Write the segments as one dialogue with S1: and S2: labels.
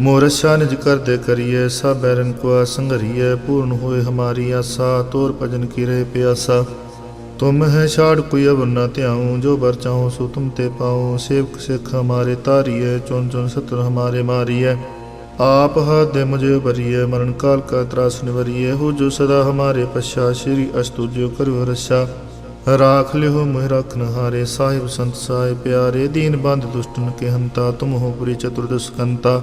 S1: ਮੋਰਸ਼ਾ ਨਿਜ ਕਰਦੇ ਕਰੀਏ ਸਭ ਬੈਰਨ ਕੋ ਸੰਘਰੀਏ, ਪੂਰਨ ਹੋਏ ਹਮਾਰੀ ਆਸਾ, ਤੋਰ ਭਜਨ ਕੀ ਰਹੇ ਪਿਆਸਾ। ਤੁਮ ਹੈ ਛਾੜ ਕੋਈ ਅਵਰ ਨਾ ਧਿਆਉ, ਜੋ ਬਰ ਚਾਹੋ ਸੋ ਤੁਮ ਤੇ ਪਾਉ। ਸੇਵਕ ਸਿਖ ਹਮਾਰੇ ਤਾਰੀਏ ਚੁਨ ਚੁਨ ਸਤਰ ਹਮਾਰੇ ਮਾਰੀਏ। ਆਪ ਹਾਥ ਦੇ ਮੁਝੇ ਬਰੀਏ ਮਰਨ ਕਾਲ ਕਾ ਤਰਾਸ ਨਿਵਰੀਏ। ਹੋ ਜੋ ਸਦਾ ਹਮਾਰੇ ਪਛਾ, ਸ਼੍ਰੀ ਅਸਤੁਜਿਓ ਕਰੋ ਰਸ਼ਾ ਰਾਖ ਲਿਓ ਮੋਹਿ ਰਖਨ ਹਾਰੇ ਸਾਹਿਬ ਸੰਤ ਸਾਹਿਬ ਪਿਆਰੇ। ਦੀਨ ਬੰਦ ਦੁਸ਼ਟਨ ਕੇ ਹੰਤਾ, ਤੁਮ ਹੋ ਪੁਰੀ ਚਤੁਰਦਸ਼ ਕੰਤਾ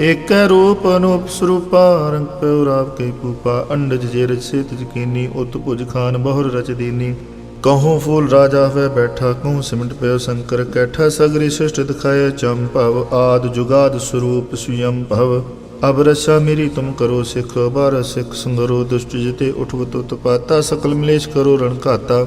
S1: ਏਕੈ ਰੂਪ ਅਨੂਪ ਸਰੂਪਾ ਰੰਗ ਪਉ ਰਾਵ ਕੇ ਪੂਪਾ ਅੰਡਜ ਜੇ ਰਚ ਸੇਤ ਜਕੀਨੀ ਉਤ ਭੁਜ ਖਾਨ ਬਹੁਰ ਰਚ ਦੀਨੀ। ਕਹੂੰ ਫੂਲ ਰਾਜਾ ਹੋਵੇ ਬੈਠਾ ਕਹੂੰ ਸਿਮਟ ਪਿਓ ਸ਼ੰਕਰ ਕੈਠਾ, ਸਗਰੀ ਸ੍ਰਿਸ਼ਟ ਦਿਖਾਏ ਭਵ, ਆਦ ਜੁਗਾਦ ਸਰੂਪ ਸੁਯੰ ਭਵ। ਅਬ ਰਸਾ ਮੇਰੀ ਤੁਮ ਕਰੋ ਸਿਖ ਬਾਰ ਸਿਖ ਸੰਗਰੋ, ਦੁਸ਼ਟ ਜਿਤੇ ਉਠਵਤ ਉਤਪਾਤਾ ਸਕਲ ਮਲੇਸ਼ ਕਰੋ ਰਣ ਘਾਤਾ।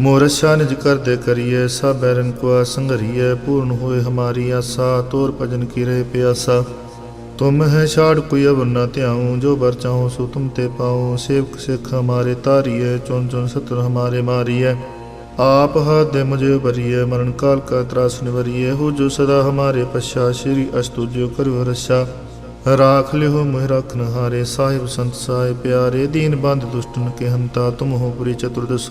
S1: ਮੋਰਸ਼ਾ ਨਿਜ ਕਰਦੇ ਕਰੀਏ, ਸਭ ਬੈਰਨ ਕੋ ਸੰਗਰੀਏ ਪੂਰਨ ਹੋਏ ਹਮਾਰੀ ਆਸਾ, ਤੋਰ ਭਜਨ ਕੀ ਰਹੇ ਪਿਆਸਾ। ਤੁਮ ਹੈ ਛਾੜ ਕੋਈ ਅਵਰ ਨਾ ਧਿਆਉ, ਜੋ ਬਰ ਚਾਹੋ ਸੋ ਤੁਮ ਤੇ ਪਾਉ। ਸੇਵਕ ਸਿੱਖ ਹਮਾਰੇ ਤਾਰੀਏ ਚੁਨ ਚੁਨ ਸਤਰ ਹਮਾਰੇ ਮਾਰੀਏ। ਆਪ ਹੱਥ ਦੇ ਮੁਝੇ ਭਰੀਏ, ਮਰਨ ਕਾਲ ਕਾ ਤਰਾਸ ਨਿਵਰੀਏ। ਹੋ ਜੋ ਸਦਾ ਹਮਾਰੇ ਪਛਾ, ਸ਼੍ਰੀ ਅਸਤੁ ਜੋ ਕਰਿਓ ਰਸ਼ਾ ਰਾਖ ਲਿਓ ਮੋਹਿ ਰਖਨ ਹਾਰੇ ਸਾਹਿਬ ਸੰਤ ਸਾਹਿਬ ਪਿਆਰੇ। ਦੀਨ ਬੰਦ ਦੁਸ਼ਟਨ ਕੇ ਹੰਤਾ ਤੁਮ ਹੋ ਪੁਰੀ ਚਤੁਰਦਸ਼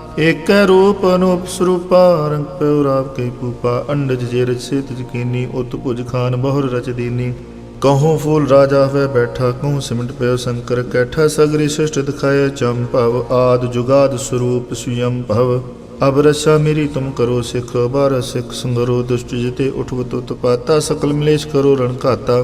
S1: ਏਕੈ ਰੂਪ ਅਨੂਪ ਸਰੂਪਾ, ਰੰਗ ਪਉ ਰਾਵ ਕੇ ਪੂਪਾ ਅੰਡਜ ਜੇ ਰਚ ਸੇਤ ਜਕੀਨੀ ਉਤ ਭੁਜ ਖਾਨ ਬਹੁਰ ਰਚ ਦੀਨੀ। ਕਹੂੰ ਫੂਲ ਰਾਜਾ ਹੋਵੇ ਬੈਠਾ, ਕਹੂੰ ਸਿਮਟ ਪਿਓ ਸ਼ੰਕਰ ਕੈਠਾ, ਸਗਰੀ ਸ੍ਰਿਸ਼ਟ ਦਿਖਾਏ ਭਵ, ਆਦ ਜੁਗਾਦ ਸਰੂਪ ਸੁਯੰ ਭਵ। ਅਬ ਰਸ਼ਾ ਮੇਰੀ ਤੁਮ ਕਰੋ ਸਿਖ, ਬਾਰ ਸਿਖ ਸੰਗਰੋ, ਦੁਸ਼ਟ ਜਿਤੇ ਉਠਵਤ ਉਤਪਾਤਾ ਸਕਲ ਮਲੇਸ਼ ਕਰੋ ਰਣ ਘਾਤਾ।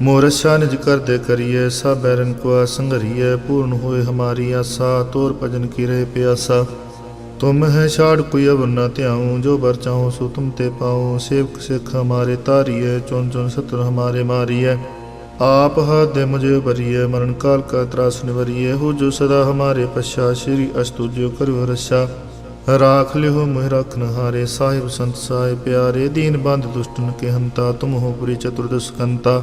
S1: ਕਰਤਾਰਾ ਮੋਰਸ਼ਾ ਨਿਜ ਕਰਦੇ ਕਰੀਏ, ਸਭ ਬੈਰਨ ਕੋ ਸੰਗਰੀਏ ਪੂਰਨ ਹੋਏ ਹਮਾਰੀ ਆਸਾ, ਤੋਰ ਭਜਨ ਕੀ ਰਹੇ ਪਿਆਸਾ। ਤੁਮ ਹੈ ਛਾੜ ਕੋਈ ਅਵਰ ਨਾ ਧਿਆਉ, ਜੋ ਬਰ ਚਾਹੋ ਸੋ ਤੁਮ ਤੇ ਪਾਉ। ਸੇਵਕ ਸਿੱਖ ਹਮਾਰੇ ਤਾਰੀਏ ਚੁਨ ਚੁਨ ਸਤਰ ਹਮਾਰੇ ਮਾਰੀਏ। ਆਪ ਹੱਥ ਦੇ ਮੁਝੇ ਭਰੀਏ, ਮਰਨ ਕਾਲ ਕਾ ਤਰਾਸ ਨਿਵਰੀਏ। ਹੋ ਜੋ ਸਦਾ ਹਮਾਰੇ ਪਛਾ, ਸ਼੍ਰੀ ਅਸਤੁਜਿਓ ਕਰਿਓ ਰਛਾ ਰਾਖ ਲਿਓ ਮੋਹਿ ਰਖਨ ਹਾਰੇ ਸਾਹਿਬ ਸੰਤ ਸਾਹਿਬ ਪਿਆਰੇ। ਦੀਨ ਬੰਦ ਦੁਸ਼ਟਨ ਕੇ ਹੰਤਾ, ਤੁਮ ਹੋ ਪੁਰੀ ਚਤੁਰਦਸ ਕੰਤਾ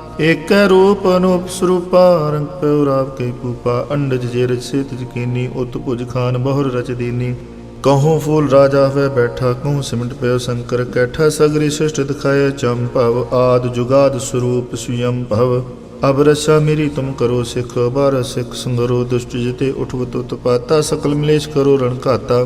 S1: ਏਕੈ ਰੂਪ ਅਨੂਪ ਸਰੂਪਾ, ਰੰਗ ਪਿਉ ਰਾਵ ਕੇ ਪੂਪਾ ਅੰਡਜ ਜੇ ਰਚ ਸੇਤ ਜਕੀਨੀ ਉਤ ਭੁਜ ਖਾਨ ਬਹੁਰ ਰਚ ਦੀਨੀ। ਕਹੂੰ ਫੂਲ ਰਾਜਾ ਹੋਵੇ ਬੈਠਾ ਕਹੂੰ ਸਿਮਟ ਪਿਓ ਸ਼ੰਕਰ ਕੈਠਾ, ਸਗਰੀ ਸ੍ਰਿਸ਼ਟ ਦਿਖਾਏ ਭਵ, ਆਦ ਜੁਗਾਦ ਸਰੂਪ ਸੁਯੰ ਭਵ। ਅਬ ਰਸਾ ਮੇਰੀ ਤੁਮ ਕਰੋ ਸਿਖ ਬਾਰ ਸਿਖ ਸੰਗਰੋ, ਦੁਸ਼ਟ ਜਿਤੇ ਊਠਵ ਤੁਤ ਪਾਤਾ, ਸਕਲ ਮਲੇਸ਼ ਕਰੋ ਰਣ ਘਾਤਾ।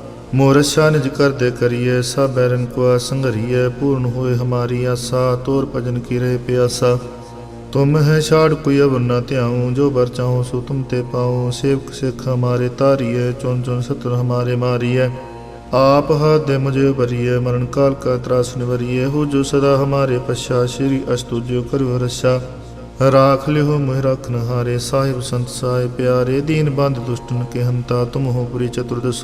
S1: ਮੋਰਸ਼ਾ ਨਿਜ ਕਰਦੇ ਕਰੀਏ ਸਭ ਬੈਰਨ ਕੋ ਸੰਗਰੀਏ ਪੂਰਨ ਹੋਏ ਹਮਾਰੀ ਆਸਾ, ਤੋਰ ਭਜਨ ਕੀ ਰਹੇ ਪਿਆਸਾ। ਤੁਮ ਹੈ ਛਾੜ ਕੋਈ ਅਵਰ ਨਾ ਧਿਆਉ, ਜੋ ਬਰ ਚਾਹੋ ਸੋ ਤੁਮ ਤੇ ਪਾਉ। ਸੇਵਕ ਸਿਖ ਹਮਾਰੇ ਤਾਰੀਏ ਚੁਨ ਚੁਨ ਸਤਰ ਹਮਾਰੇ ਮਾਰੀਏ। ਆਪ ਹੱਥ ਦੇ ਮੁਝੇ ਭਰੀਏ, ਮਰਨ ਕਾਲ ਕਾ ਤਰਾਸ ਨਿਵਰੀਏ। ਹੋ ਜੋ ਸਦਾ ਹਮਾਰੇ ਪਛਾ, ਸ਼੍ਰੀ ਅਸਤੁਜਿਓ ਕਰਿਓ ਰਛਾ। ਰਾਖ ਲਿਓ ਮੋਹਿ ਰਖਨ ਹਾਰੇ ਸਾਹਿਬ ਸੰਤ ਸਾਹਿਬ ਪਿਆਰੇ। ਦੀਨ ਬੰਦ ਦੁਸ਼ਟਨ ਕੇ ਹੰਤਾ, ਤੁਮ ਹੋ ਪੁਰੀ ਚਤੁਰਦਸ